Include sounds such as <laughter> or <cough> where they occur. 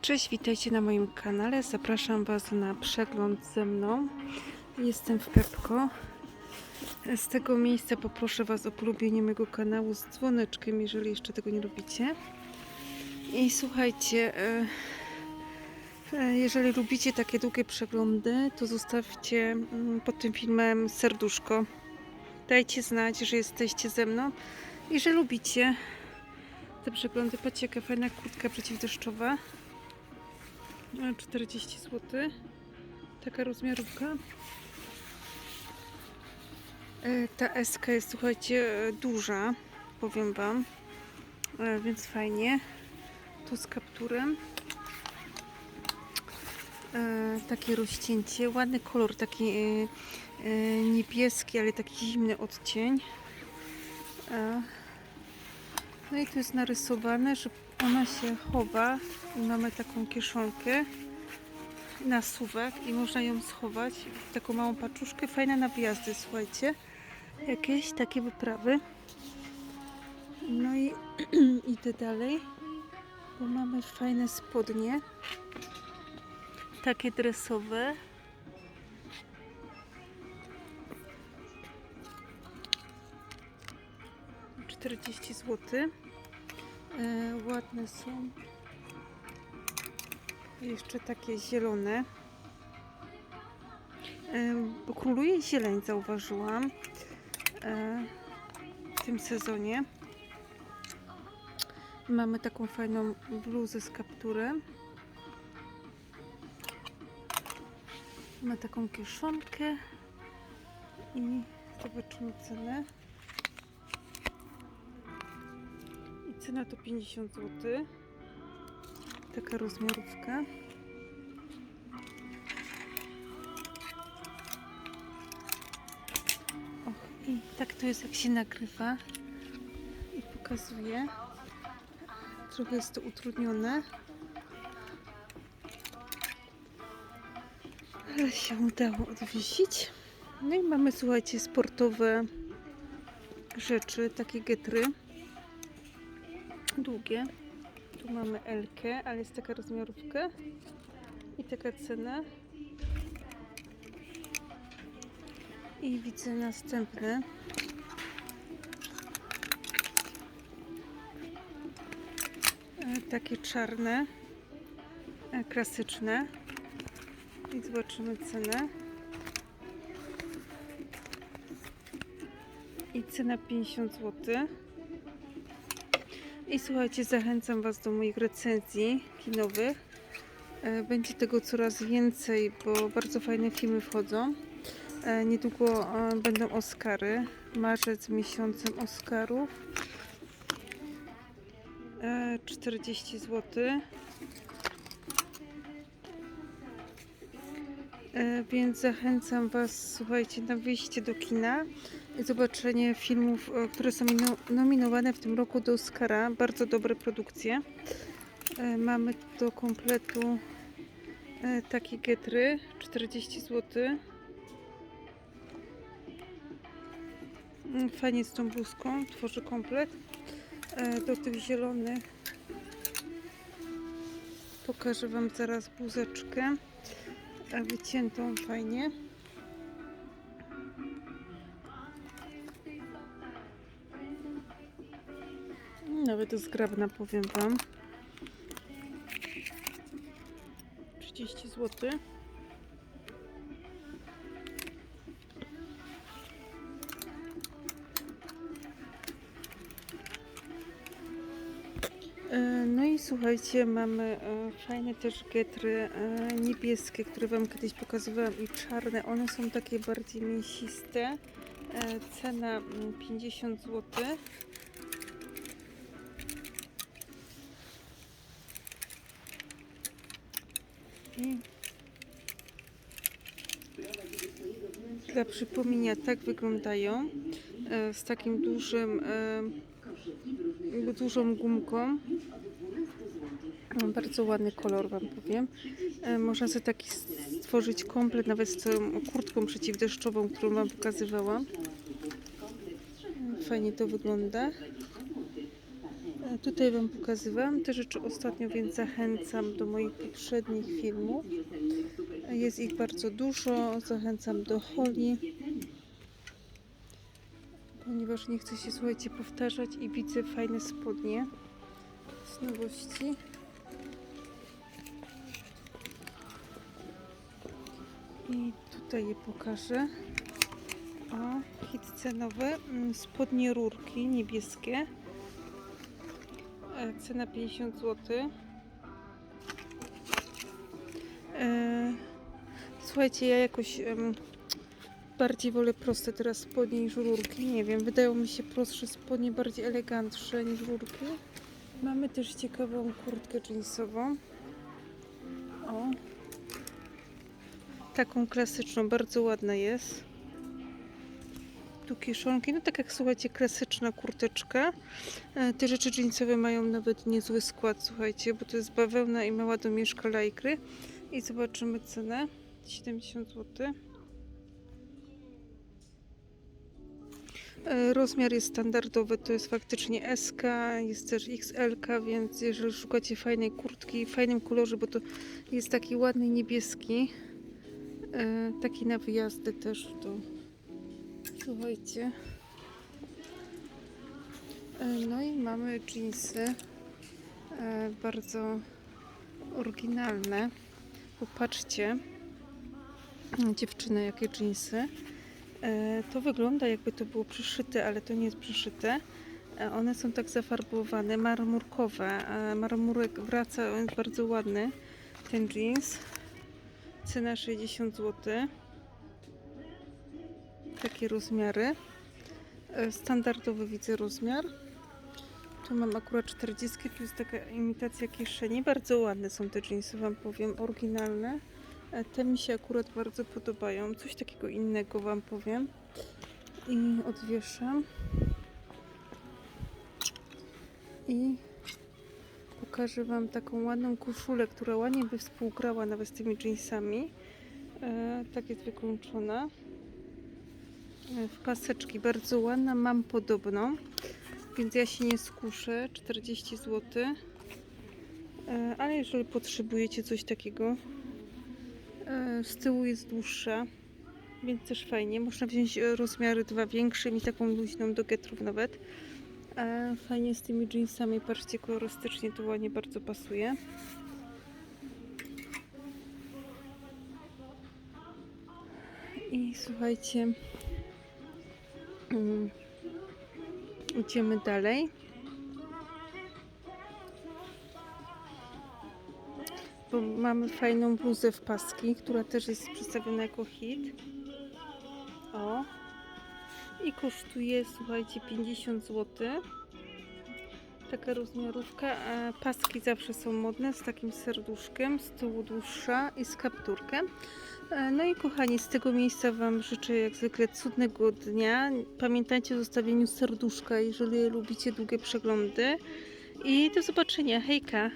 Cześć, witajcie na moim kanale. Zapraszam Was na przegląd ze mną. Jestem w Pepko. Z tego miejsca poproszę Was o polubienie mojego kanału z dzwoneczkiem, jeżeli jeszcze tego nie robicie. I słuchajcie, e, e, jeżeli lubicie takie długie przeglądy, to zostawcie mm, pod tym filmem serduszko. Dajcie znać, że jesteście ze mną i że lubicie te przeglądy. Patrzcie, jaka fajna kurtka przeciwdeszczowa. E, 40 zł. Taka rozmiarówka. E, Ta SK jest, słuchajcie, e, duża, powiem Wam, E, więc fajnie. Tu z kapturem. Takie rozcięcie, ładny kolor, taki niebieski, ale taki zimny odcień. No i tu jest narysowane, że ona się chowa i mamy taką kieszonkę na suwak i można ją schować w taką małą paczuszkę. Fajne na wjazdy, słuchajcie. Jakieś takie wyprawy. No i <clears throat> idę dalej, bo mamy fajne spodnie. Takie dresowe. Czterdzieści zł. E, ładne są. Jeszcze takie zielone. E, króluje zieleń, zauważyłam e, w tym sezonie. Mamy taką fajną bluzę z kapturem. Ma taką kieszonkę i zobaczymy cenę. Cena to 50 zł. Taka rozmiarówka. Och, i tak to jest jak się nagrywa i pokazuje. Trochę jest to utrudnione. Ale się udało odwiesić. No i mamy, słuchajcie, sportowe rzeczy, takie getry. Długie. Tu mamy Elkę, ale jest taka rozmiarówka. I taka cena. I widzę następne. E, Takie czarne, e, klasyczne. I zobaczymy cenę. I cena 50 zł. I słuchajcie, zachęcam Was do moich recenzji kinowych. E, Będzie tego coraz więcej, bo bardzo fajne filmy wchodzą. E, Niedługo e, będą Oscary. Marzec miesiącem Oscarów. E, 40 zł. Więc zachęcam Was, słuchajcie, na wyjście do kina zobaczenie filmów, e, które są mino- nominowane w tym roku do Oscara. Bardzo dobre produkcje. E, Mamy do kompletu e, takie getry, 40 zł. Fajnie z tą bluzką, tworzy komplet. Do tych zielonych pokażę Wam zaraz bluzeczkę wyciętą fajnie. Nawet zgrabna powiem Wam. 30 zł. E, No i słuchajcie, mamy e, fajne też getry e, niebieskie, które Wam kiedyś pokazywałam i czarne. One są takie bardziej mięsiste. Cena mm, 50 zł. Dla przypomnienia tak wyglądają e, z takim dużym e, dużą gumką. No, bardzo ładny kolor wam powiem. E, można sobie taki stworzyć komplet nawet z tą kurtką przeciwdeszczową którą wam pokazywałam. Fajnie to wygląda tutaj Wam pokazywałam te rzeczy ostatnio, więc zachęcam do moich poprzednich filmów. Jest ich bardzo dużo, zachęcam do holi, ponieważ nie chcę się, słuchajcie, powtarzać i widzę fajne spodnie z nowości. I tutaj je pokażę. O, hit cenowy. mm, Spodnie rurki niebieskie. Cena 50 zł. Słuchajcie, ja jakoś bardziej wolę proste teraz spodnie niż rurki. Nie wiem, wydają mi się prostsze spodnie bardziej elegantsze niż rurki. Mamy też ciekawą kurtkę jeansową. O. Taką klasyczną, bardzo ładna jest. Tu kieszonki, no tak jak słuchajcie, klasyczna kurteczka. E, Te rzeczy jeansowe mają nawet niezły skład, słuchajcie, bo to jest bawełna i mała domieszka lajkry. I zobaczymy cenę. 70 zł. E, Rozmiar jest standardowy, to jest faktycznie SK, jest też XL, więc jeżeli szukacie fajnej kurtki w fajnym kolorze, bo to jest taki ładny niebieski, e, taki na wyjazdy też, to słuchajcie. E, No i mamy jeansy e, bardzo oryginalne. Popatrzcie, dziewczyny, jakie jeansy. E, To wygląda jakby to było przyszyte, ale to nie jest przyszyte. One są tak zafarbowane, marmurkowe. Marmurek wraca, on jest bardzo ładny, ten jeans. Cena 60 zł. Takie rozmiary. E, Standardowy widzę rozmiar. Tu mam akurat 40, tu jest taka imitacja kieszeni. Bardzo ładne są te jeansy, Wam powiem, oryginalne. E, Te mi się akurat bardzo podobają. Coś takiego innego Wam powiem. I odwieszam. I pokażę Wam taką ładną koszulę, która ładnie by współgrała nawet z tymi jeansami. E, tak jest wykończona. W paseczki, bardzo ładna. Mam podobną, więc ja się nie skuszę. 40 zł. E, ale jeżeli potrzebujecie coś takiego, E, Z tyłu jest dłuższa, więc też fajnie. Można wziąć e, rozmiary dwa większe i taką luźną do getrów nawet. Fajnie z tymi jeansami, patrzcie, kolorystycznie to ładnie bardzo pasuje. I słuchajcie, idziemy dalej. bo mamy fajną bluzę w paski, która też jest przedstawiona jako hit. O. I kosztuje, słuchajcie, 50 zł. Taka rozmiarówka. A paski zawsze są modne z takim serduszkiem, z tyłu dłuższa i z kapturkiem. E, No i kochani, z tego miejsca Wam życzę jak zwykle cudnego dnia. Pamiętajcie o zostawieniu serduszka, jeżeli lubicie długie przeglądy. I do zobaczenia. Hejka!